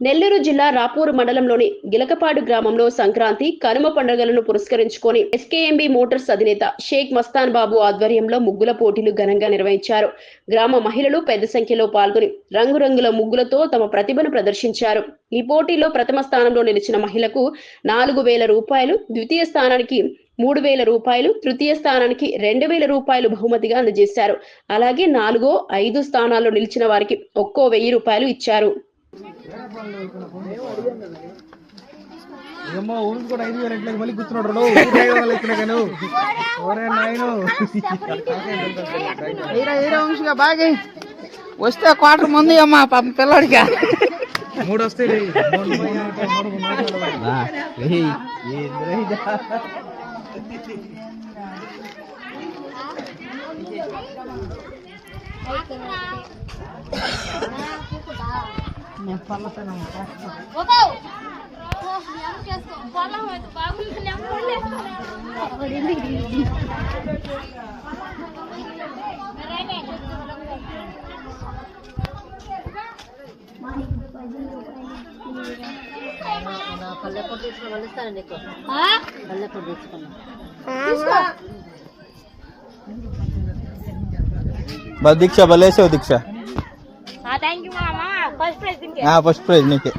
నెల్లూరు జిల్లా రాపూరు మండలంలోని గిలకపాడు గ్రామంలో సంక్రాంతి కనుమ పండుగలను పురస్కరించుకొని ఎస్కేఎంబి మోటార్స్ అధినేత షేక్ మస్తాన్ బాబు ఆధ్వర్యంలో ముగ్గుల పోటీలు ఘనంగా నిర్వహించారు. గ్రామ మహిళలు పెద్ద సంఖ్యలో పాల్గొని రంగురంగుల ముగ్గులతో తమ ప్రతిభను ప్రదర్శించారు. ఈ పోటీలో ప్రథమ స్థానంలో నిలిచిన మహిళకు నాలుగు వేల రూపాయలు ద్వితీయ స్థానానికి మూడు వేల రూపాయలు తృతీయ స్థానానికి రెండు వేల రూపాయలు బహుమతిగా అందజేశారు. అలాగే నాలుగో ఐదు స్థానాల్లో నిలిచిన వారికి ఒక్కో వెయ్యి రూపాయలు ఇచ్చారు. ఏమో ఊరికి కూడా ఐదు వేల ఎట్లకి మళ్ళీ కూర్చున్నాడు ఐదు వందలు ఎక్కినా కానీ నాయను. హీరో వంశీగా బాగా వస్తే క్వార్టర్ ముందు అమ్మా పాపం పిల్లడిగా మూడు వస్తాయి రే. మూడు మూడు మాట్లాడవాలి. పల్లెపూట తీసుకుని వలుస్తాను నీకు పల్లెపూట తీసుకున్నా దీక్ష భలేసావు దీక్ష. థ్యాంక్ యూ మామ ఫస్ట్ ప్రైజ్ దీనికి ఫస్ట్ ప్రైజ్ నీకే